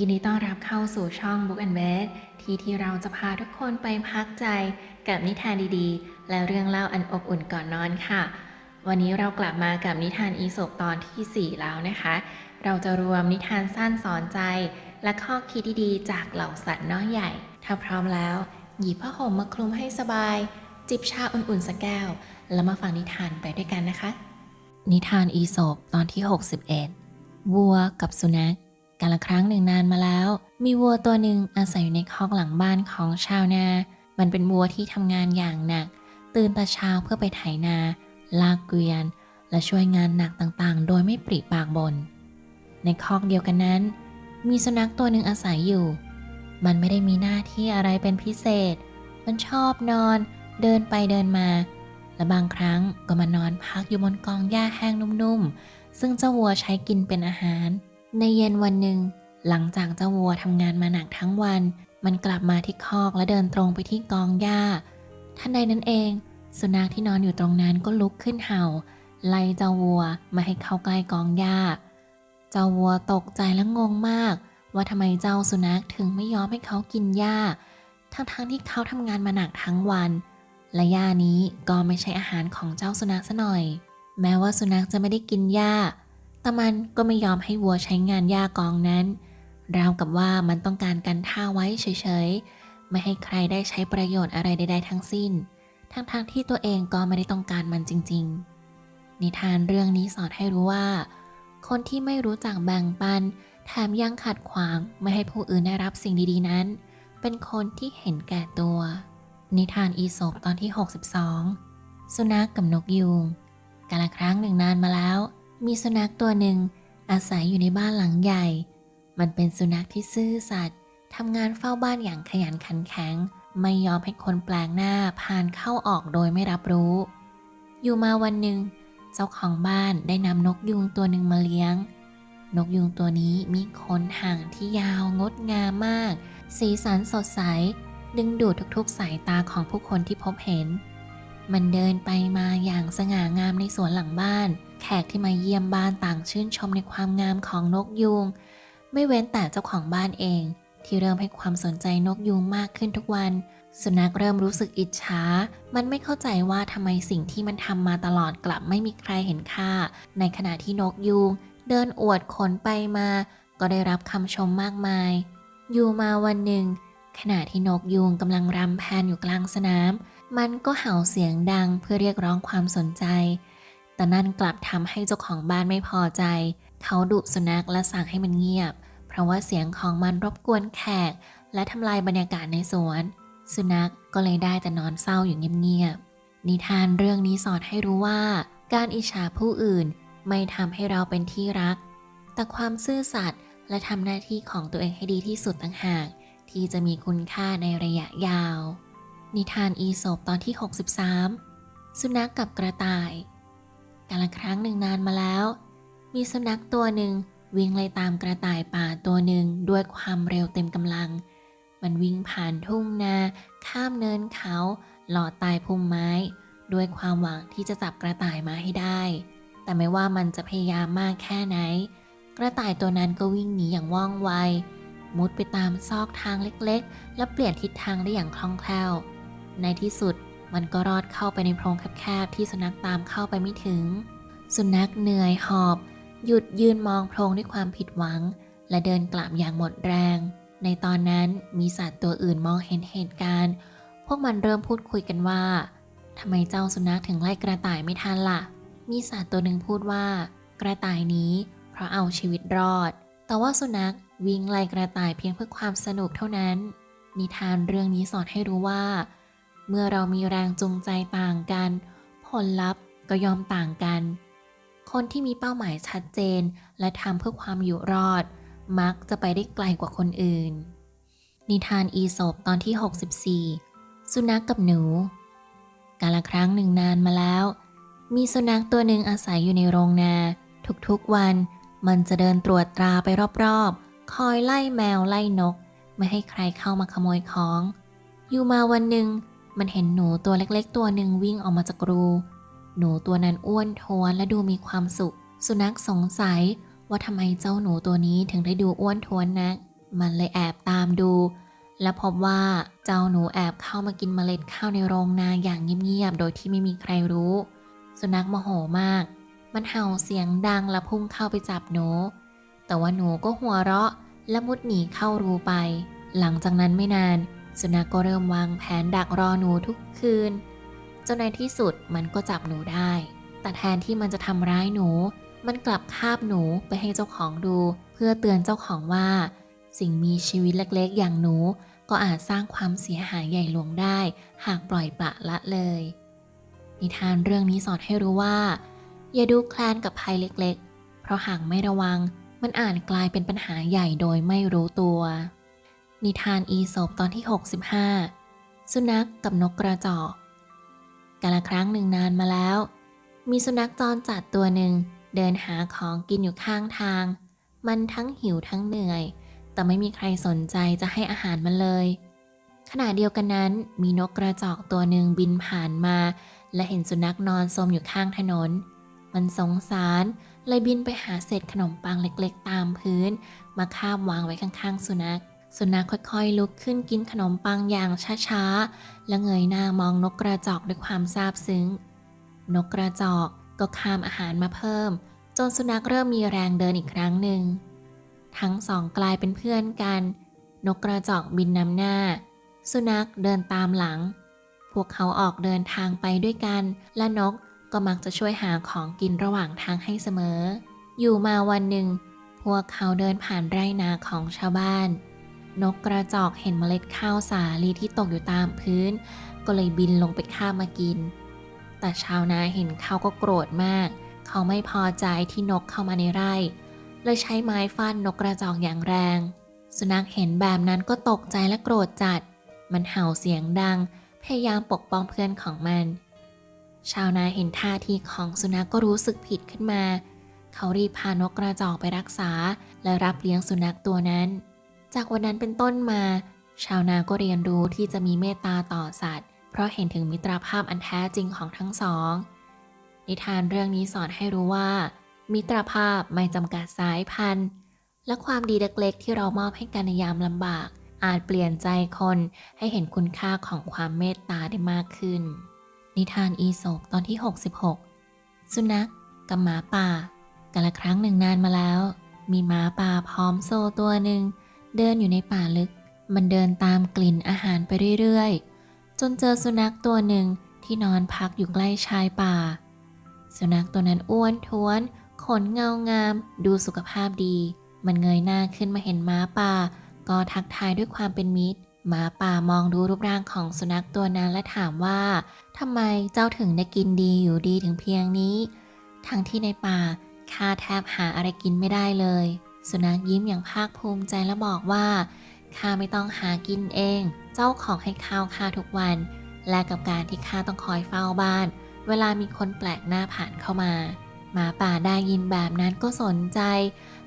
ยินดีต้อนรับเข้าสู่ช่อง Book and Bed ที่ที่เราจะพาทุกคนไปพักใจกับนิทานดีๆ และเรื่องเล่าอันอบอุ่นก่อนนอนค่ะ วันนี้เรากลับมากับนิทานอีสบตอนที่ 4 แล้วนะคะ เราจะรวมนิทานสั้นสอนใจ และข้อคิดดีๆ จากเหล่าสัตว์น้อยใหญ่ ถ้าพร้อมแล้ว หยิบผ้าห่มมาคลุมให้สบาย จิบชาอุ่นๆสักแก้ว แล้วมาฟังนิทานไปด้วยกันนะคะ นิทานอีสบตอนที่ 61 วัวกับสุนัข กาละครั้งหนึ่งนานมาแล้ว มีวัวตัวหนึ่งอาศัยอยู่ในคอกหลังบ้านของชาวนา มันเป็นวัวที่ทำงานอย่างหนัก ตื่นแต่เช้าเพื่อไปไถนา ลากเกวียน และช่วยงานหนักต่างๆ โดยไม่ปริปากบน ในคอกเดียวกันนั้น มีสุนัขตัวหนึ่งอาศัยอยู่ มันไม่ได้มีหน้าที่อะไรเป็นพิเศษ มันชอบนอน เดินไปเดินมา และบางครั้งก็มานอนพักอยู่บนกองหญ้าแห้งนุ่มๆ ซึ่งเจ้าวัวใช้กินเป็นอาหาร ในเย็นวันหนึ่ง หลังจากเจ้าวัวทำงานมาหนักทั้งวัน มันกลับมาที่คอกและเดินตรงไปที่กองหญ้าทันใดนั้นเอง สุนัขที่นอนอยู่ตรงนั้นก็ลุกขึ้นเห่า ไล่เจ้าวัวมาให้เข้าใกล้กองหญ้า เจ้าวัวตกใจและงงมาก ว่าทำไมเจ้าสุนัขถึงไม่ยอมให้เขากินหญ้า ทั้งๆที่เขาทำงานมาหนักทั้งวัน และหญ้านี้ก็ไม่ใช่อาหารของเจ้าสุนัขซะหน่อย แม้ว่าสุนัขจะไม่ได้กินหญ้า แต่มันก็ไม่ยอมให้วัวใช้งานหญ้ากองนั้น ราวกับว่ามันต้องการกันท่าไว้เฉยๆ ไม่ให้ใครได้ใช้ประโยชน์อะไรใดๆทั้งสิ้น ทั้งๆที่ตัวเองก็ไม่ได้ต้องการมันจริงๆ นิทานเรื่องนี้สอนให้รู้ว่า คนที่ไม่รู้จักแบ่งปัน แถมยังขัดขวางไม่ให้ผู้อื่นได้รับสิ่งดีๆนั้น เป็นคนที่เห็นแก่ตัว นิทานอีสปตอนที่ 62 สุนัขกกับนกยูงกาละครั้งหนึ่งนานมาแล้ว มีสุนัขตัวหนึ่งอาศัยอยู่ในบ้านหลังใหญ่ มันเป็นสุนัขที่ซื่อสัตย์ทำงานเฝ้าบ้านอย่างขยันขันแข็ง ไม่ยอมให้คนแปลกหน้าผ่านเข้าออกโดยไม่รับรู้ อยู่มาวันหนึ่ง เจ้าของบ้านได้นำนกยูงตัวหนึ่งมาเลี้ยง นกยูงตัวนี้มีขนห่างที่ยาวงดงามมาก สีสันสดใส ดึงดูดทุกๆสายตาของผู้คนที่พบเห็น มันเดินไปมาอย่างสง่างามในสวนหลังบ้าน แขกที่มาเยี่ยมบ้านต่างชื่นชมในความงามของนกยูง ไม่เว้นแต่เจ้าของบ้านเอง ที่เริ่มให้ความสนใจนกยูงมากขึ้นทุกวัน สุนัขเริ่มรู้สึกอิจฉา มันไม่เข้าใจว่าทำไมสิ่งที่มันทำมาตลอดกลับไม่มีใครเห็นค่า ในขณะที่นกยูง เดินอวดขนไปมา ก็ได้รับคำชมมากมาย อยู่มาวันหนึ่ง ขณะที่นกยูงกำลังรำแพนอยู่กลางสนาม มันก็เห่าเสียงดังเพื่อเรียกร้องความสนใจ แต่นั่นกลับทำให้เจ้าของบ้านไม่พอใจ เขาดุสุนัขและสั่งให้มันเงียบ เพราะว่าเสียงของมันรบกวนแขก และทำลายบรรยากาศในสวน สุนัขก็เลยได้แต่นอนเศร้าอยู่เงียบๆ นิทานเรื่องนี้สอนให้รู้ว่า การอิจฉาผู้อื่นไม่ทำให้เราเป็นที่รัก แต่ความซื่อสัตย์และทำหน้าที่ของตัวเองให้ดีที่สุดต่างหาก ที่จะมีคุณค่าในระยะยาว นิทานอีสบตอนที่ 63 สุนัขกกับกระต่าย กาลครั้งหนึ่งนานมาแล้ว มีสุนัขตัวหนึ่งวิ่งไล่ตามกระต่ายป่าตัวหนึ่งด้วยความเร็วเต็มกำลัง มันวิ่งผ่านทุ่งนา ข้ามเนินเขาหลอดตายพุ่มไม้ ด้วยความหวังที่จะจับกระต่ายมาให้ได้ แต่ไม่ว่ามันจะพยายามมากแค่ไหน กระต่ายตัวนั้นก็วิ่งหนีอย่างว่องไว มุดไปตามซอกทางเล็กๆ และเปลี่ยนทิศทางได้อย่างคล่องแคล่ว ในที่สุด มันก็รอดเข้าไปในโพรงแคบๆที่สุนัขตามเข้าไปไม่ถึง สุนัขเหนื่อยหอบ หยุดยืนมองโพรงด้วยความผิดหวัง และเดินกลับอย่างหมดแรง ในตอนนั้นมีสัตว์ตัวอื่นมองเห็นเหตุการณ์ พวกมันเริ่มพูดคุยกันว่าทำไมเจ้าสุนัขถึงไล่กระต่ายไม่ทันล่ะ มีสัตว์ตัวหนึ่งพูดว่า กระต่ายนี้ เพราะเอาชีวิตรอด แต่ว่าสุนัขวิ่งไล่กระต่ายเพียงเพื่อความสนุกเท่านั้น นิทานเรื่องนี้สอนให้รู้ว่า เมื่อเรามีแรงจูงใจต่างกัน ผลลัพธ์ก็ยอมต่างกัน คนที่มีเป้าหมายชัดเจน และทำเพื่อความอยู่รอด มักจะไปได้ไกลกว่าคนอื่น นิทานอีสบตอนที่ 64 สุนัขกกับหนู กาละครั้งหนึ่งนานมาแล้ว มีสุนัขตัวหนึ่งอาศัยอยู่ในโรงนา ทุกๆวัน มันจะเดินตรวจตราไปรอบๆ คอยไล่แมวไล่นก ไม่ให้ใครเข้ามาขโมยของ อยู่มาวันหนึ่ง มันเห็นหนูตัวเล็กๆ ตัวหนึ่งวิ่งออกมาจากรู หนูตัวนั้นอ้วนท้วนและดูมีความสุข สุนัขสงสัยว่าทำไมเจ้าหนูตัวนี้ถึงได้ดูอ้วนท้วนนัก มันเลยแอบตามดู และพบว่าเจ้าหนูแอบเข้ามากินเมล็ดข้าวในโรงนาอย่างเงียบๆ โดยที่ไม่มีใครรู้ สุนัขโมโหมาก มันเห่าเสียงดังและพุ่งเข้าไปจับหนู แต่ว่าหนูก็หัวเราะและมุดหนีเข้ารูไป หลังจากนั้นไม่นาน สุนัขก็เริ่มวางแผนดักรอหนูทุกคืน จนในที่สุดมันก็จับหนูได้ แต่แทนที่มันจะทำร้ายหนู มันกลับคาบหนูไปให้เจ้าของดู เพื่อเตือนเจ้าของว่า สิ่งมีชีวิตเล็กๆ อย่างหนูก็อาจสร้างความเสียหายใหญ่หลวงได้ หากปล่อยปละละเลย นิทานเรื่องนี้สอนให้รู้ว่า อย่าดูแคลนกับภัยเล็กๆ เพราะหากไม่ระวัง มันอาจกลายเป็นปัญหาใหญ่โดยไม่รู้ตัว นิทานอีสปตอนที่ 65 สุนัขกกับนกกระจอกกาละครั้งหนึ่งนานมาแล้ว มีสุนัขจรจัดตัวหนึ่งเดินหาของกินอยู่ข้างทาง มันทั้งหิวทั้งเหนื่อย แต่ไม่มีใครสนใจจะให้อาหารมันเลย ขณะเดียวกันนั้น มีนกกระจอกตัวหนึ่งบินผ่านมา และเห็นสุนัขนอนสมอยู่ข้างถนน มันสงสารเลยบินไปหาเศษขนมปังเล็กๆ ตามพื้น มาคาบวางไว้ข้างๆ สุนัข สุนัขค่อยๆ ลุกขึ้นกินขนมปังอย่างช้าๆ และเงยหน้ามองนกกระจอกด้วยความซาบซึ้ง นกกระจอกก็ขามอาหารมาเพิ่ม จนสุนัขเริ่มมีแรงเดินอีกครั้งหนึ่ง ทั้งสองกลายเป็นเพื่อนกัน นกกระจอกบินนำหน้า สุนัขเดินตามหลัง พวกเขาออกเดินทางไปด้วยกัน และนกก็มักจะช่วยหาของกินระหว่างทางให้เสมอ อยู่มาวันหนึ่ง พวกเขาเดินผ่านไร่นาของชาวบ้าน นกกระจอกเห็นเมล็ดข้าวสาลีที่ตกอยู่ตามพื้น ก็เลยบินลงไปคาบมากิน แต่ชาวนาเห็นเขาก็โกรธมาก เขาไม่พอใจที่นกเข้ามาในไร่ เลยใช้ไม้ฟาดนนกกระจอกอย่างแรง สุนัขเห็นแบบนั้นก็ตกใจและโกรธจัด มันเห่าเสียงดัง พยายามปกป้องเพื่อนของมัน ชาวนาเห็นท่าทีของสุนัขกก็รู้สึกผิดขึ้นมา เขารีบพานกกระจอกไปรักษา และรับเลี้ยงสุนัขตัวนั้น จากวันนั้นเป็นต้นมา ชาวนาก็เรียนรู้ที่จะมีเมตตาต่อสัตว์ เพราะเห็นถึงมิตรภาพอันแท้จริงของทั้งสอง นิทานเรื่องนี้สอนให้รู้ว่า มิตรภาพไม่จำกัดสายพันธุ์ และความดีเล็กๆที่เรามอบให้กันในยามลำบาก อาจเปลี่ยนใจคนให้เห็นคุณค่าของความเมตตาได้มากขึ้น นิทานอีโศกตอนที่ 66 สุนัขกับหมาป่ากาละครั้งหนึ่งนานมาแล้ว มีหมาป่าพร้อมโซตัวหนึ่ง เดินอยู่ในป่าลึก มันเดินตามกลิ่นอาหารไปเรื่อยๆ จนเจอสุนัขตัวหนึ่งที่นอนพักอยู่ใกล้ชายป่า สุนัขตัวนั้นอ้วนท้วน ขนเงางาม ดูสุขภาพดี มันเงยหน้าขึ้นมาเห็นหม้าป่า ก็ทักทายด้วยความเป็นมิตรหมาป่ามองดูรูปร่างของสุนัขตัวนั้นและถามว่าทำไมเจ้าถึงได้กินดีอยู่ดีถึงเพียงนี้ ทั้งที่ในป่าข้าแทบหาอะไรกินไม่ได้เลย สุนัขยิ้มอย่างภาคภูมิใจและบอกว่าข้าไม่ต้องหากินเอง เจ้าของให้ข้าวข้าทุกวัน และกับการที่ข้าต้องคอยเฝ้าบ้าน เวลามีคนแปลกหน้าผ่านเข้ามา หมาป่าได้ยินแบบนั้นก็สนใจ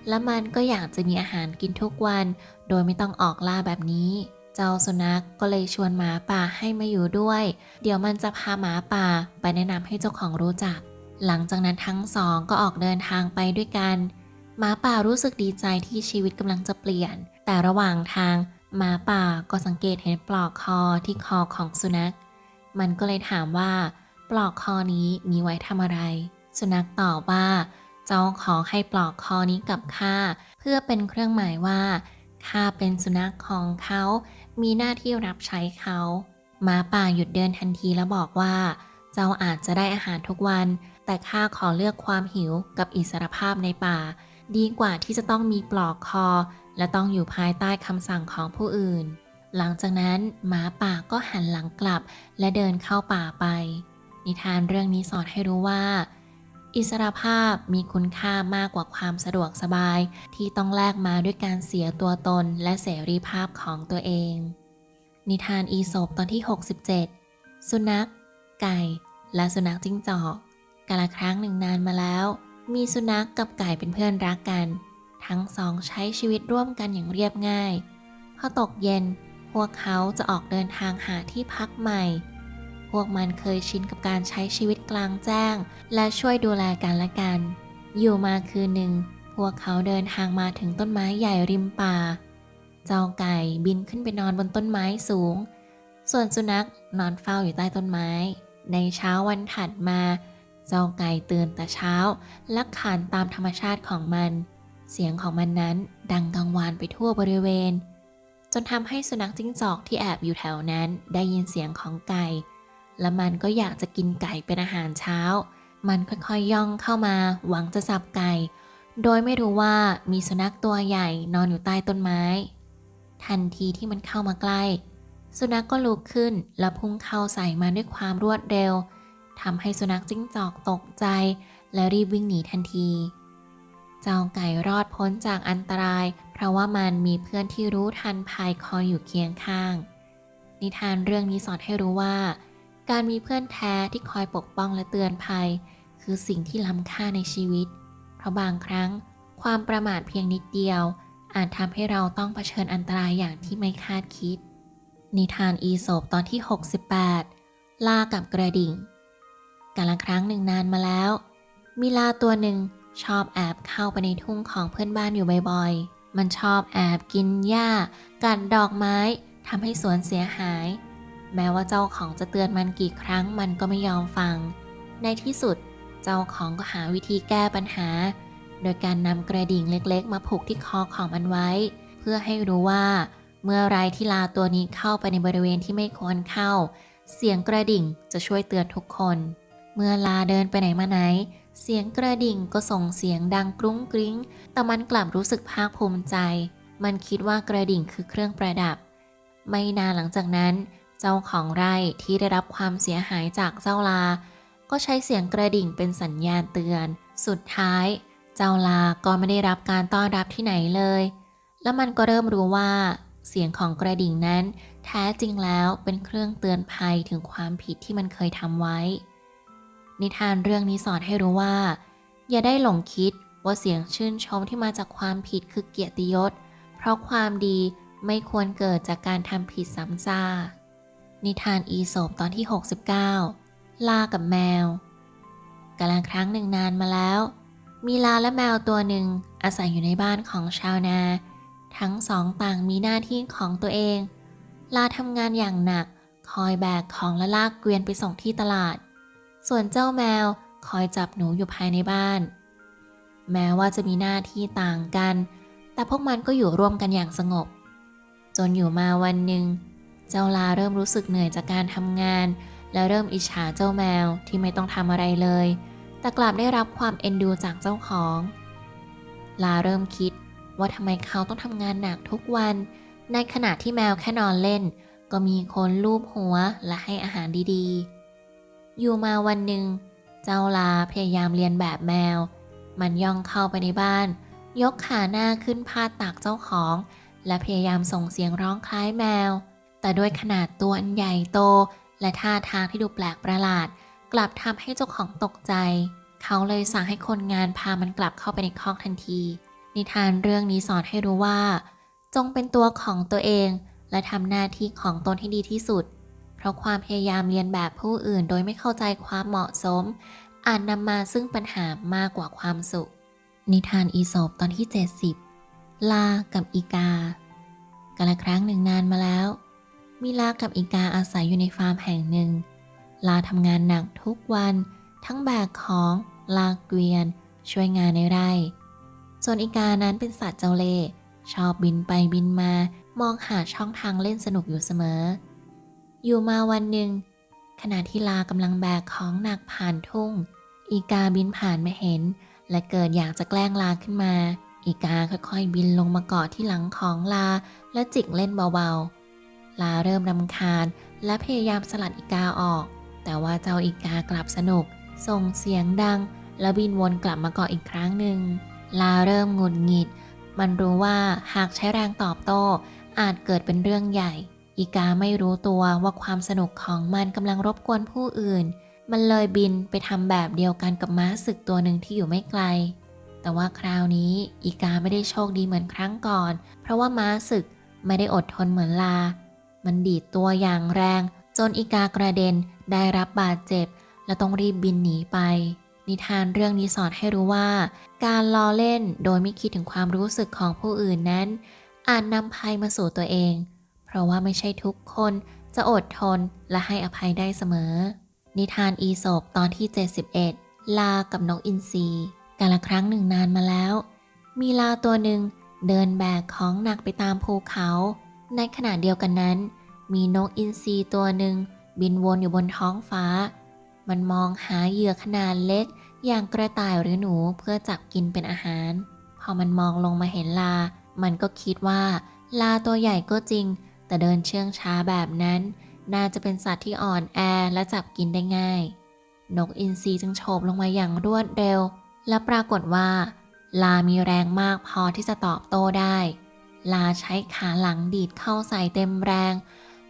และมันก็อยากจะมีอาหารกินทุกวัน โดยไม่ต้องออกล่าแบบนี้ เจ้าสุนัขก็เลยชวนหมาป่าให้มาอยู่ด้วย เดี๋ยวมันจะพาหมาป่าไปแนะนำให้เจ้าของรู้จัก หลังจากนั้นทั้งสองก็ออกเดินทางไปด้วยกัน หมาป่ารู้สึกดีใจที่ชีวิตกำลังจะเปลี่ยน แต่ระหว่างทางหมาป่าก็สังเกตเห็นปลอกคอที่คอของสุนัข มันก็เลยถามว่า ปลอกคอนี้มีไว้ทำอะไร สุนัขตอบว่า เจ้าขอให้ปลอกคอนี้กับข้าเพื่อเป็นเครื่องหมายว่าข้าเป็นสุนัขของเขา มีหน้าที่รับใช้เขาหมาป่าหยุดเดินทันทีแล้วบอกว่า เจ้าอาจจะได้อาหารทุกวัน แต่ข้าขอเลือกความหิวกับอิสรภาพในป่า ดีกว่าที่จะต้องมีปลอกคอ และต้องอยู่ภายใต้คำสั่งของผู้อื่น หลังจากนั้นหมาป่าก็หันหลังกลับ และเดินเข้าป่าไป นิทานเรื่องนี้สอนให้รู้ว่า อิสรภาพมีคุณค่ามากกว่าความสะดวกสบาย ที่ต้องแลกมาด้วยการเสียตัวตนและเสรีภาพของตัวเอง นิทานอีโสปตอนที่ 67 สุนัข ไก่ และสุนัขจิ้งจอกกาละครั้งหนึ่งนานมาแล้ว มีสุนัขกกับไก่เป็นเพื่อนรักกัน ทั้งสองใช้ชีวิตร่วมกันอย่างเรียบง่าย พอตกเย็น พวกเขาจะออกเดินทางหาที่พักใหม่ พวกมันเคยชินกับการใช้ชีวิตกลางแจ้ง และช่วยดูแลกันและกัน อยู่มาคืนหนึ่ง พวกเขาเดินทางมาถึงต้นไม้ใหญ่ริมป่า เจ้าไก่บินขึ้นไปนอนบนต้นไม้สูง ส่วนสุนัขนอนเฝ้าอยู่ใต้ต้นไม้ ในเช้าวันถัดมา เจ้าไก่ตื่นแต่เช้าและขานตามธรรมชาติของมัน เสียงของมันนั้นดังกังวานไปทั่วบริเวณ จนทำให้สุนัขจิ้งจอกที่แอบอยู่แถวนั้นได้ยินเสียงของไก่ และมันก็อยากจะกินไก่เป็นอาหารเช้า มันค่อยๆย่องเข้ามาหวังจะจับไก่ โดยไม่รู้ว่ามีสุนัขตัวใหญ่นอนอยู่ใต้ต้นไม้ ทันทีที่มันเข้ามาใกล้ สุนัขกก็ลุกขึ้นและพุ่งเข้าใส่มันด้วยความรวดเร็ว ทำให้สุนัขจิ้งจอกตกใจ และรีบวิ่งหนีทันที เจ้าไก่รอดพ้นจากอันตราย เพราะว่ามันมีเพื่อนที่รู้ทันภัยคอยอยู่เคียงข้าง นิทานเรื่องนี้สอนให้รู้ว่า การมีเพื่อนแท้ที่คอยปกป้องและเตือนภัย คือสิ่งที่ล้ำค่าในชีวิต เพราะบางครั้ง ความประมาทเพียงนิดเดียว อาจทำให้เราต้องเผชิญอันตรายอย่างที่ไม่คาดคิด นิทานอีโสปตอนที่ 68ลากับกระดิ่ง กาลครั้งหนึ่งนานมาแล้ว มีลาตัวหนึ่งชอบแอบเข้าไปในทุ่งของเพื่อนบ้านอยู่บ่อยๆ มันชอบแอบกินหญ้า กัดดอกไม้ทำให้สวนเสียหาย แม้ว่าเจ้าของจะเตือนมันกี่ครั้งมันก็ไม่ยอมฟัง ในที่สุดเจ้าของก็หาวิธีแก้ปัญหา โดยการนำกระดิ่งเล็กๆ มาผูกที่คอของมันไว้ เพื่อให้รู้ว่า เมื่อไรที่ลาตัวนี้เข้าไปในบริเวณที่ไม่ควรเข้า เสียงกระดิ่งจะช่วยเตือนทุกคน เมื่อลาเดินไปไหนมาไหน เสียงกระดิ่งก็ส่งเสียงดังกรุ้งกริ้ง แต่มันกลับรู้สึกภาคภูมิใจ มันคิดว่ากระดิ่งคือเครื่องประดับ ไม่นานหลังจากนั้น เจ้าของไร่ที่ได้รับความเสียหายจากเจ้าลา ก็ใช้เสียงกระดิ่งเป็นสัญญาณเตือน สุดท้าย เจ้าลาก็ไม่ได้รับการต้อนรับที่ไหนเลย แล้วมันก็เริ่มรู้ว่า เสียงของกระดิ่งนั้น แท้จริงแล้วเป็นเครื่องเตือนภัยถึงความผิดที่มันเคยทำไว้ นิทานเรื่องนี้สอนให้รู้ว่า อย่าได้หลงคิดว่าเสียงชื่นชมที่มาจากความผิดคือเกียรติยศ เพราะความดีไม่ควรเกิดจากการทำผิดซ้ำซากนิทานอีโสปตอนที่ 69 ลากับแมวกาลครั้งหนึ่งนานมาแล้ว มีลาและแมวตัวหนึ่งอาศัยอยู่ในบ้านของชาวนา ทั้งสองต่างมีหน้าที่ของตัวเอง ลาทำงานอย่างหนัก คอยแบกของและลากเกวียนไปส่งที่ตลาด ส่วนเจ้าแมวคอยจับหนูอยู่ภายในบ้าน แม้ว่าจะมีหน้าที่ต่างกัน แต่พวกมันก็อยู่ร่วมกันอย่างสงบ จนอยู่มาวันหนึ่ง เจ้าลาเริ่มรู้สึกเหนื่อยจากการทำงาน และเริ่มอิจฉาเจ้าแมวที่ไม่ต้องทำอะไรเลย แต่กลับได้รับความเอ็นดูจากเจ้าของ ลาเริ่มคิดว่าทำไมเขาต้องทำงานหนักทุกวัน ในขณะที่แมวแค่นอนเล่น ก็มีคนลูบหัวและให้อาหารดีๆ อยู่มาวันหนึ่ง เจ้าลาพยายามเรียนแบบแมว มันย่องเข้าไปในบ้าน ยกขาหน้าขึ้นพาดตักเจ้าของ และพยายามส่งเสียงร้องคล้ายแมว แต่ด้วยขนาดตัวอันใหญ่โต และท่าทางที่ดูแปลกประหลาด กลับทำให้เจ้าของตกใจ เขาเลยสั่งให้คนงานพามันกลับเข้าไปในคอกทันที นิทานเรื่องนี้สอนให้รู้ว่า จงเป็นตัวของตัวเอง และทำหน้าที่ของตนที่ดีที่สุด เพราะความพยายามเรียนแบบผู้อื่นโดยไม่เข้าใจความเหมาะสม อาจนำมาซึ่งปัญหามากกว่าความสุข นิทานอีโสปตอนที่ 70 ลากับอีกากาละครั้งหนึ่งนานมาแล้ว มีลากับอีกาอาศัยอยู่ในฟาร์มแห่งหนึ่ง ลาทำงานหนักทุกวัน ทั้งแบกของลากเกวียน ช่วยงานในไร่ส่วนอีกานั้นเป็นสัตว์เจ้าเล่ห์ชอบบินไปบินมา มองหาช่องทางเล่นสนุกอยู่เสมอ อยู่มาวันหนึ่ง ขณะที่ลากำลังแบกของหนักผ่านทุ่ง อีกาบินผ่านมาเห็น และเกิดอยากจะแกล้งลาขึ้นมา อีกาค่อยๆบินลงมาเกาะที่หลังของลา และจิกเล่นเบาๆ ลาเริ่มรำคาญ และพยายามสลัดอีกาออก แต่ว่าเจ้าอีกากลับสนุก ส่งเสียงดัง แล้วบินวนกลับมาเกาะอีกครั้งหนึ่ง ลาเริ่มหงุดหงิด มันรู้ว่าหากใช้แรงตอบโต้อาจเกิดเป็นเรื่องใหญ่ อีกาไม่รู้ตัวว่าความสนุกของมันกำลังรบกวนผู้อื่น มันเลยบินไปทำแบบเดียวกันกับม้าศึกตัวหนึ่งที่อยู่ไม่ไกล แต่ว่าคราวนี้อีกาไม่ได้โชคดีเหมือนครั้งก่อน เพราะว่าม้าศึกไม่ได้อดทนเหมือนลา มันดีดตัวอย่างแรง จนอีกากระเด็นได้รับบาดเจ็บ และต้องรีบบินหนีไป นิทานเรื่องนี้สอนให้รู้ว่า การล้อเล่นโดยไม่คิดถึงความรู้สึกของผู้อื่นนั้น อาจนำภัยมาสู่ตัวเอง เพราะว่าไม่ใช่ทุกคนจะอดทนและให้อภัยได้เสมอ นิทานอีโสบตอนที่ 71 ลากับนกอินทรีกาละครั้งหนึ่งนานมาแล้ว มีลาตัวหนึ่งเดินแบกของหนักไปตามภูเขา ในขณะเดียวกันนั้น มีนกอินทรีตัวหนึ่งบินวนอยู่บนท้องฟ้า มันมองหาเหยื่อขนาดเล็ก อย่างกระต่ายหรือหนูเพื่อจับกินเป็นอาหาร พอมันมองลงมาเห็นลา มันก็คิดว่า ลาตัวใหญ่ก็จริง แต่เดินเชื่องช้าแบบนั้น น่าจะเป็นสัตว์ที่อ่อนแอและจับกินได้ง่าย นกอินทรีจึงโฉบลงมาอย่างรวดเร็ว และปรากฏว่า ลามีแรงมากพอที่จะตอบโต้ได้ ลาใช้ขาหลังดีดเข้าใส่เต็มแรง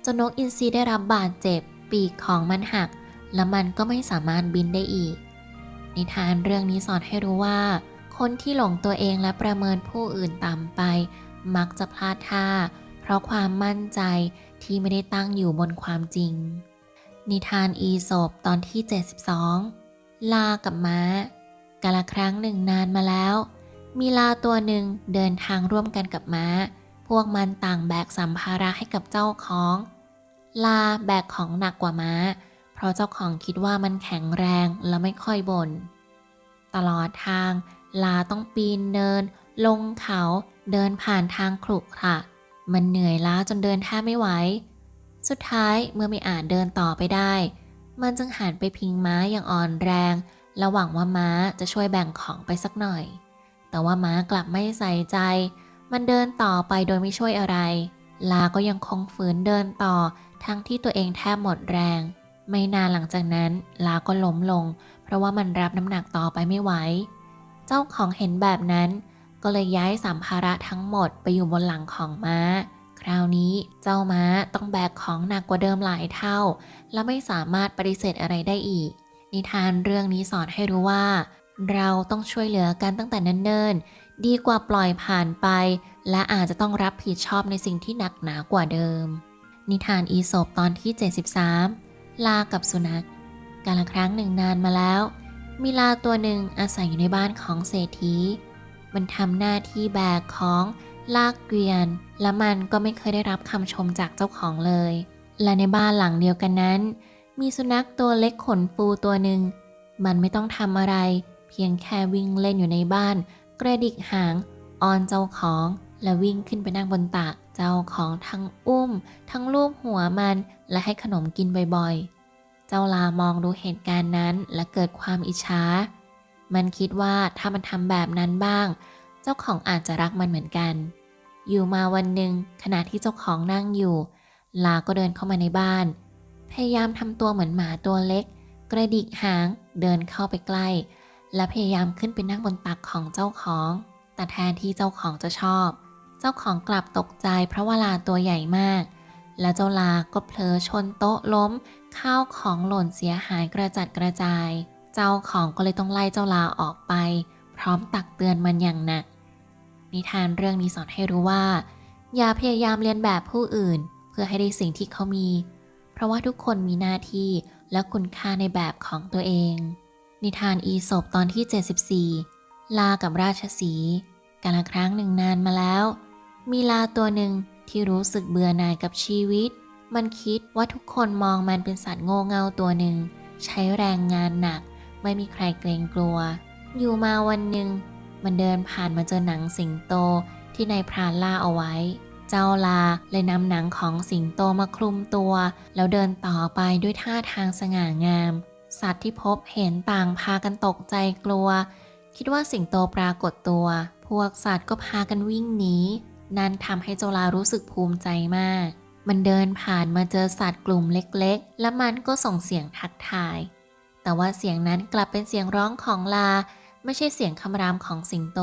จนนกอินทรีได้รับบาดเจ็บ ปีกของมันหัก และมันก็ไม่สามารถบินได้อีก นิทานเรื่องนี้สอนให้รู้ว่า คนที่หลงตัวเองและประเมินผู้อื่นต่ำไป มักจะพลาดท่า ราะความมั่นใจที่ไม่ได้ตั้งอยู่บนความจริง นิทานอีโสบตอนที่ 72 ลากับม้า กาละครั้งหนึ่งนานมาแล้ว มีลาตัวหนึ่งเดินทางร่วมกันกับม้า พวกมันต่างแบกสัมภาระให้กับเจ้าของ ลาแบกของหนักกว่าม้า เพราะเจ้าของคิดว่ามันแข็งแรงและไม่ค่อยบน่นตลอดทาง ลาต้องปีนเนิน ลงเขาเดินผ่านทางขรุขระ มันเหนื่อยล้าจนเดินแทบไม่ไหว สุดท้ายเมื่อไม่อาจเดินต่อไปได้ มันจึงหันไปพิงม้าอย่างอ่อนแรง และหวังว่าม้าจะช่วยแบ่งของไปสักหน่อย แต่ว่าม้ากลับไม่ใส่ใจ มันเดินต่อไปโดยไม่ช่วยอะไร ลาก็ยังคงฝืนเดินต่อ ทั้งที่ตัวเองแทบหมดแรง ไม่นานหลังจากนั้น ลาก็ล้มลง เพราะว่ามันรับน้ำหนักต่อไปไม่ไหว เจ้าของเห็นแบบนั้น ก็เลยย้ายสัมภาระทั้งหมดไปอยู่บนหลังของม้า คราวนี้เจ้าม้าต้องแบกของหนักกว่าเดิมหลายเท่า และไม่สามารถปฏิเสธอะไรได้อีก นิทานเรื่องนี้สอนให้รู้ว่า เราต้องช่วยเหลือกันตั้งแต่เนิ่นๆ ดีกว่าปล่อยผ่านไป และอาจจะต้องรับผิดชอบในสิ่งที่หนักหนากว่าเดิม นิทานอีโสบตอนที่ 73 ลากับสุนัขกาละครั้งหนึ่งนานมาแล้ว มีลาตัวหนึ่งอาศัยอยู่ในบ้านของเศรษฐี มันทำหน้าที่แบกของลากเกวียน และมันก็ไม่เคยได้รับคำชมจากเจ้าของเลย และในบ้านหลังเดียวกันนั้น มีสุนัขตัวเล็กขนฟูตัวหนึ่ง มันไม่ต้องทำอะไร เพียงแค่วิ่งเล่นอยู่ในบ้าน กระดิกหางอ้อนเจ้าของ และวิ่งขึ้นไปนั่งบนตักเจ้าของทั้งอุ้ม ทั้งลูบหัวมันและให้ขนมกินบ่อยๆ เจ้าลามองดูเหตุการณ์นั้นและเกิดความอิจฉา มันคิดว่าถ้ามันทำแบบนั้นบ้าง เจ้าของอาจจะรักมันเหมือนกัน อยู่มาวันหนึ่งขณะที่เจ้าของนั่งอยู่ ลาก็เดินเข้ามาในบ้าน พยายามทำตัวเหมือนหมาตัวเล็ก กระดิกหางเดินเข้าไปใกล้ และพยายามขึ้นไปนั่งบนตักของเจ้าของ แต่แทนที่เจ้าของจะชอบ เจ้าของกลับตกใจเพราะว่าลาตัวใหญ่มาก และเจ้าลาก็เผลอชนโต๊ะล้ม ข้าวของหล่นเสียหายกระจัดกระจาย เจ้าของก็เลยต้องไล่เจ้าลาออกไป พร้อมตักเตือนมันอย่างหนัก นิทานเรื่องนี้สอนให้รู้ว่า อย่าพยายามเรียนแบบผู้อื่น เพื่อให้ได้สิ่งที่เขามี เพราะว่าทุกคนมีหน้าที่และคุณค่าในแบบของตัวเอง นิทานอีสบตอนที่ 74 ลากับราชสีกาลครั้งหนึ่งนานมาแล้ว มีลาตัวหนึ่งที่รู้สึกเบื่อหน่ายกับชีวิต มันคิดว่าทุกคนมองมันเป็นสัตว์โง่เง่าตัวหนึ่ง ใช้แรงงานหนัก ไม่มีใครเกรงกลัว อยู่มาวันหนึ่ง มันเดินผ่านมาเจอหนังสิงโตที่นายพรานล่าเอาไว้ เจ้าลาเลยนำหนังของสิงโตมาคลุมตัว แล้วเดินต่อไปด้วยท่าทางสง่างาม สัตว์ที่พบเห็นต่างพากันตกใจกลัว คิดว่าสิงโตปรากฏตัว พวกสัตว์ก็พากันวิ่งหนีนั่นทำให้เจ้าลารู้สึกภูมิใจมาก มันเดินผ่านมาเจอสัตว์กลุ่มเล็กๆ และมันก็ส่งเสียงทักทาย แต่ว่าเสียงนั้นกลับเป็นเสียงร้องของลา ไม่ใช่เสียงคำรามของสิงโต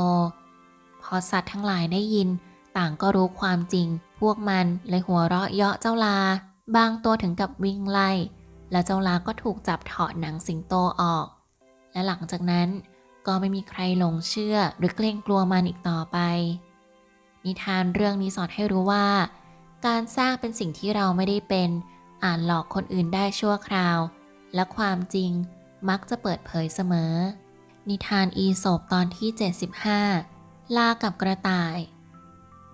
พอสัตว์ทั้งหลายได้ยิน ต่างก็รู้ความจริง พวกมันเลยหัวเราะเยาะเจ้าลา บางตัวถึงกับวิ่งไล่ และเจ้าลาก็ถูกจับถอดหนังสิงโตออก และหลังจากนั้นก็ไม่มีใครหลงเชื่อหรือเกรงกลัวมันอีกต่อไป นิทานเรื่องนี้สอนให้รู้ว่า การสร้างเป็นสิ่งที่เราไม่ได้เป็น อ่านหลอกคนอื่นได้ชั่วคราว และความจริงมักจะเปิดเผยเสมอ นิทานอีโสบตอนที่ 75 ลากับกระต่าย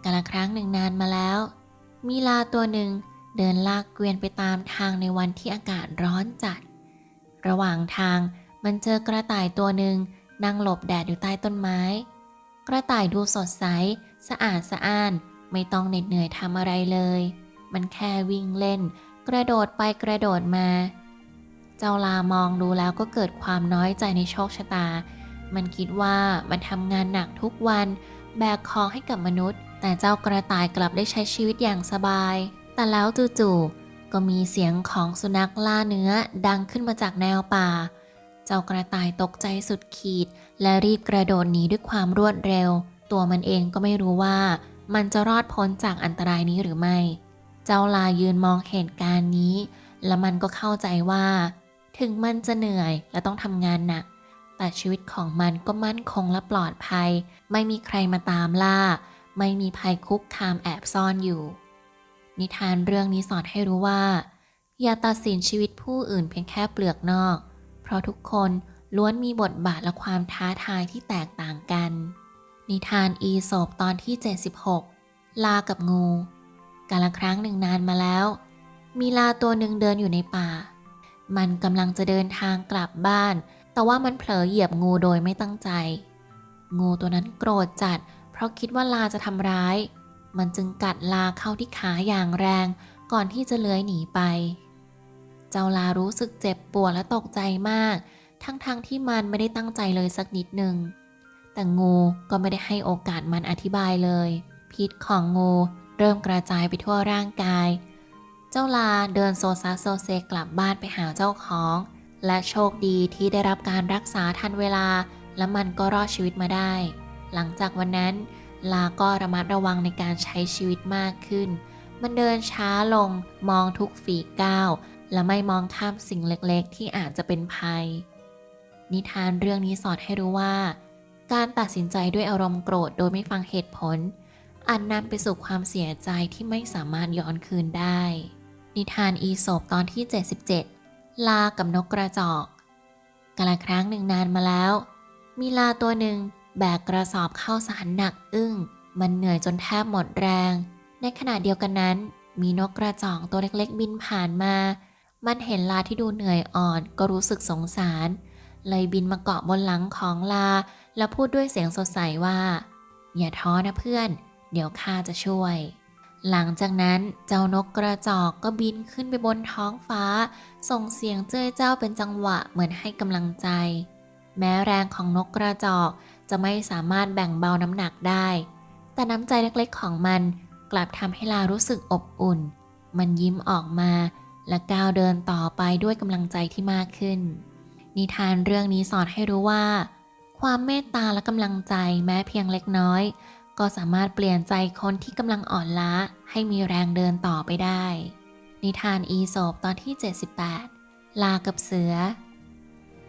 กาละครั้งหนึ่งนานมาแล้ว มีลาตัวหนึ่งเดินลากเกวียนไปตามทางในวันที่อากาศร้อนจัด ระหว่างทางมันเจอกระต่ายตัวหนึ่งนั่งหลบแดดอยู่ใต้ต้นไม้ กระต่ายดูสดใส สะอาดสะอ้าน ไม่ต้องเหน็ดเหนื่อยทำอะไรเลย มันแค่วิ่งเล่น กระโดดไปกระโดดมา เจ้าลามองดูแล้วก็เกิดความน้อยใจในโชคชะตา มันคิดว่ามันทำงานหนักทุกวันแบกของให้กับมนุษย์ แต่เจ้ากระต่ายกลับได้ใช้ชีวิตอย่างสบาย แต่แล้วจู่ๆก็มีเสียงของสุนัขล่าเนื้อดังขึ้นมาจากแนวป่า เจ้ากระต่ายตกใจสุดขีด และรีบกระโดดหนีด้วยความรวดเร็ว ตัวมันเองก็ไม่รู้ว่า มันจะรอดพ้นจากอันตรายนี้หรือไม่ เจ้าลายืนมองเหตุการณ์นี้ และมันก็เข้าใจว่า ถึงมันจะเหนื่อยและต้องทำงานหนัก แต่ชีวิตของมันก็มั่นคงและปลอดภัย ไม่มีใครมาตามล่า ไม่มีภัยคุกคามแอบซ่อนอยู่ นิทานเรื่องนี้สอนให้รู้ว่า อย่าตัดสินชีวิตผู้อื่นเพียงแค่เปลือกนอก เพราะทุกคนล้วนมีบทบาทและความท้าทายที่แตกต่างกัน นิทานอีโสบตอนที่ 76 ลากับงู กาละครั้งหนึ่งนานมาแล้ว มีลาตัวหนึ่งเดินอยู่ในป่า มันกำลังจะเดินทางกลับบ้าน แต่ว่ามันเผลอเหยียบงูโดยไม่ตั้งใจ งูตัวนั้นโกรธจัด เพราะคิดว่าลาจะทำร้าย มันจึงกัดลาเข้าที่ขาอย่างแรง ก่อนที่จะเลื้อยหนีไป เจ้าลารู้สึกเจ็บปวดและตกใจมาก ทั้งๆทที่มันไม่ได้ตั้งใจเลยสักนิดหนึ่ง แต่งูก็ไม่ได้ให้โอกาสมันอธิบายเลย พิษของงูเริ่มกระจายไปทั่วร่างกาย เจ้าลาเดินโซซัสโซเซกลับบ้านไปหาเจ้าของ และโชคดีที่ได้รับการรักษาทันเวลา และมันก็รอดชีวิตมาได้ หลังจากวันนั้น ลาก็ระมัดระวังในการใช้ชีวิตมากขึ้น มันเดินช้าลงมองทุกฝีก้าวและไม่มองข้ามสิ่งเล็กๆ ที่อาจจะเป็นภัย นิทานเรื่องนี้สอนให้รู้ว่า การตัดสินใจด้วยอารมณ์โกรธโดยไม่ฟังเหตุผลอาจนนำไปสู่ความเสียใจที่ไม่สามารถย้อนคืนได้ นิทานอีโสบตอนที่ 77 ลากับนกกระจอกกาลครั้งหนึ่งนานมาแล้ว มีลาตัวหนึ่งแบกกระสอบข้าวสารหนักอึ้ง มันเหนื่อยจนแทบหมดแรง ในขณะเดียวกันนั้น มีนกกระจอกตัวเล็กๆ บินผ่านมา มันเห็นลาที่ดูเหนื่อยอ่อนก็รู้สึกสงสาร เลยบินมาเกาะบนหลังของลา แล้วพูดด้วยเสียงสดใสว่า อย่าท้อนะเพื่อน เดี๋ยวข้าจะช่วย หลังจากนั้นเจ้านกกระจอกก็บินขึ้นไปบนท้องฟ้า ส่งเสียงเจ้ยเจ้าเป็นจังหวะเหมือนให้กำลังใจ แม้แรงของนกกระจอกจะไม่สามารถแบ่งเบาน้ำหนักได้ แต่น้ำใจเล็กๆของมันกลับทำให้ลารู้สึกอบอุ่น มันยิ้มออกมา และก้าวเดินต่อไปด้วยกำลังใจที่มากขึ้น นิทานเรื่องนี้สอนให้รู้ว่า ความเมตตาและกำลังใจแม้เพียงเล็กน้อย ก็สามารถเปลี่ยนใจคนที่กำลังอ่อนล้าให้มีแรงเดินต่อไปได้ นิทานอีโสบตอนที่ 78 ลากับเสือ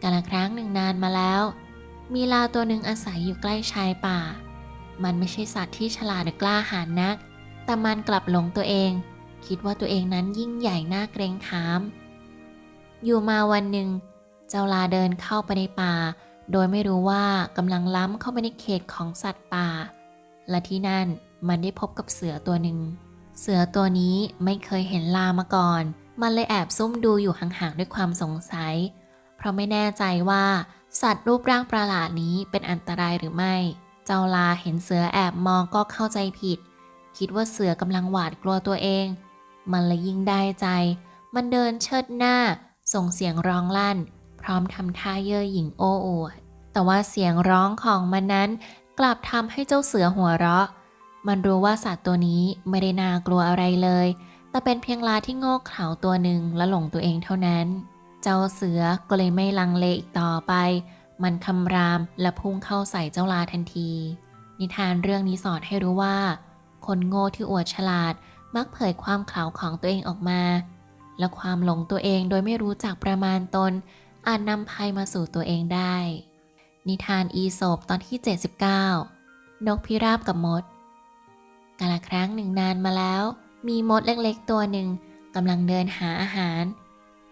กาลครั้งหนึ่งนานมาแล้ว มีลาตัวหนึ่งอาศัยอยู่ใกล้ชายป่า มันไม่ใช่สัตว์ที่ฉลาดหรือกล้าหาญนัก แต่มันกลับหลงตัวเอง คิดว่าตัวเองนั้นยิ่งใหญ่น่าเกรงขาม อยู่มาวันหนึ่ง เจ้าลาเดินเข้าไปในป่า โดยไม่รู้ว่ากำลังล้ำเข้าไปในเขตของสัตว์ป่า และที่นั่นมันได้พบกับเสือตัวหนึ่ง เสือตัวนี้ไม่เคยเห็นลามาก่อน มันเลยแอบซุ่มดูอยู่ห่างๆด้วยความสงสัย เพราะไม่แน่ใจว่าสัตว์รูปร่างประหลาดนี้เป็นอันตรายหรือไม่ เจ้าลาเห็นเสือแอบมองก็เข้าใจผิด คิดว่าเสือกำลังหวาดกลัวตัวเอง มันเลยยิ่งได้ใจ มันเดินเชิดหน้า ส่งเสียงร้องลั่น พร้อมทำท่าเย่อหยิ่งโอ้อวดแต่ว่าเสียงร้องของมันนั้น กลับทำให้เจ้าเสือหัวเราะ มันรู้ว่าสัตว์ตัวนี้ไม่ได้น่ากลัวอะไรเลย แต่เป็นเพียงลาที่โง่เขลาตัวหนึ่งและหลงตัวเองเท่านั้น เจ้าเสือก็เลยไม่ลังเลอีกต่อไป มันคำรามและพุ่งเข้าใส่เจ้าลาทันที นิทานเรื่องนี้สอนให้รู้ว่า คนโง่ที่อวดฉลาดมักเผยความเขลาของตัวเองออกมา และความหลงตัวเองโดยไม่รู้จักประมาณตนอาจนำภัยมาสู่ตัวเองได้ นิทานอีโสบตอนที่ 79 นกพิราบกับมด กาละครั้งหนึ่งนานมาแล้ว มีมดเล็กๆตัวหนึ่งกำลังเดินหาอาหาร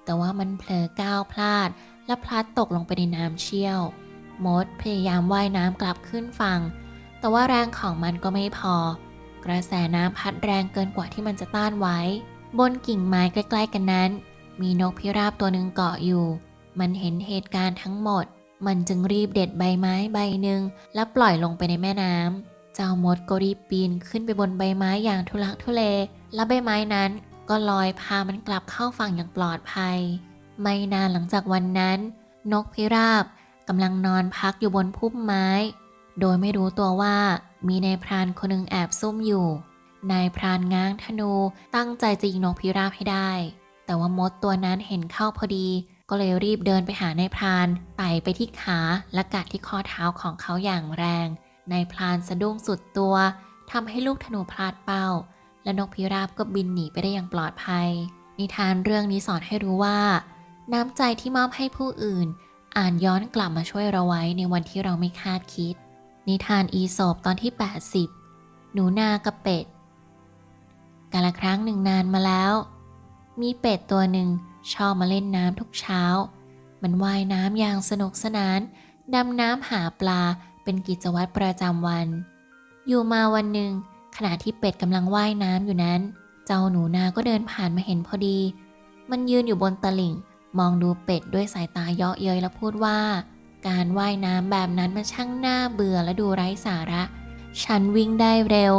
แต่ว่ามันเผลอก้าวพลาด และพลัดตกลงไปในน้ำเชี่ยว มดพยายามว่ายน้ำกลับขึ้นฝั่ง แต่ว่าแรงของมันก็ไม่พอ กระแสน้ำพัดแรงเกินกว่าที่มันจะต้านไว้ บนกิ่งไม้ใกล้ ๆ กันนั้น มีนกพิราบตัวหนึ่งเกาะอยู่ มันเห็นเหตุการณ์ทั้งหมด มันจึงรีบเด็ดใบไม้ใบหนึ่งแล้วปล่อยลงไปในแม่น้ำ เจ้ามดก็รีบปีนขึ้นไปบนใบไม้อย่างทุลักทุเล และใบไม้นั้นก็ลอยพามันกลับเข้าฝั่งอย่างปลอดภัย ไม่นานหลังจากวันนั้น นกพิราบกำลังนอนพักอยู่บนพุ่มไม้ โดยไม่รู้ตัวว่ามีนายพรานคนหนึ่งแอบซุ่มอยู่ นายพรานง้างธนูตั้งใจจะยิงนกพิราบให้ได้ แต่ว่ามดตัวนั้นเห็นเข้าพอดี ก็เลยรีบเดินไปหานายพรานไต่ไปที่ขาและกัดที่ข้อเท้าของเขาอย่างแรง นายพรานสะดุ้งสุดตัวทำให้ลูกธนูพลาดเป้า และนกพิราบก็บินหนีไปได้อย่างปลอดภัย นิทานเรื่องนี้สอนให้รู้ว่า น้ำใจที่มอบให้ผู้อื่นอ่านย้อนกลับมาช่วยเราไว้ในวันที่เราไม่คาดคิด นิทานอีโสบตอนที่ 80 หนูนากับเป็ดกาละครั้งหนึ่งนานมาแล้ว มีเป็ดตัวหนึ่ง ชอบมาเล่นน้ำทุกเช้า มันว่ายน้ำอย่างสนุกสนาน ดำน้ำหาปลาเป็นกิจวัตรประจำวัน อยู่มาวันหนึ่ง ขณะที่เป็ดกำลังว่ายน้ำอยู่นั้น เจ้าหนูนาก็เดินผ่านมาเห็นพอดี มันยืนอยู่บนตลิ่ง มองดูเป็ดด้วยสายตาเยาะเย้ยและพูดว่า การว่ายน้ำแบบนั้นมันช่างน่าเบื่อและดูไร้สาระ ฉันวิ่งได้เร็ว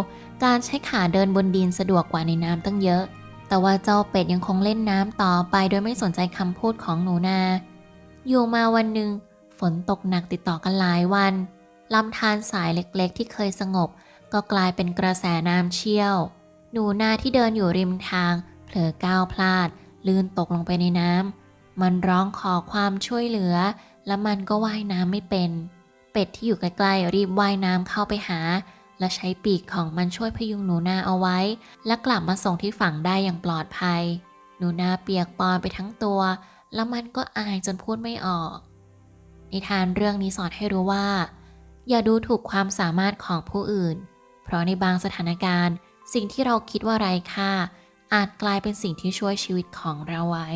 การใช้ขาเดินบนดินสะดวกกว่าในน้ำตั้งเยอะ แต่ว่าเจ้าเป็ดยังคงเล่นน้ำต่อไปโดยไม่สนใจคำพูดของหนูนา อยู่มาวันหนึ่งฝนตกหนักติดต่อกันหลายวันลำธารสายเล็กๆ ที่เคยสงบ ก็กลายเป็นกระแสน้ำเชี่ยว หนูนาที่เดินอยู่ริมทาง เผลอก้าวพลาด ลื่นตกลงไปในน้ำมันร้องขอความช่วยเหลือ และมันก็ว่ายน้ำไม่เป็น เป็ดที่อยู่ใกล้ๆรีบว่ายน้ำเข้าไปหา และใช้ปีกของมันช่วยพยุงหนูนาเอาไว้ และกลับมาส่งที่ฝั่งได้อย่างปลอดภัย หนูนาเปียกปอนไปทั้งตัว แล้วมันก็อายจนพูดไม่ออก นิทานเรื่องนี้สอนให้รู้ว่า อย่าดูถูกความสามารถของผู้อื่น เพราะในบางสถานการณ์ สิ่งที่เราคิดว่าไร้ค่าอาจกลายเป็นสิ่งที่ช่วยชีวิตของเราไว้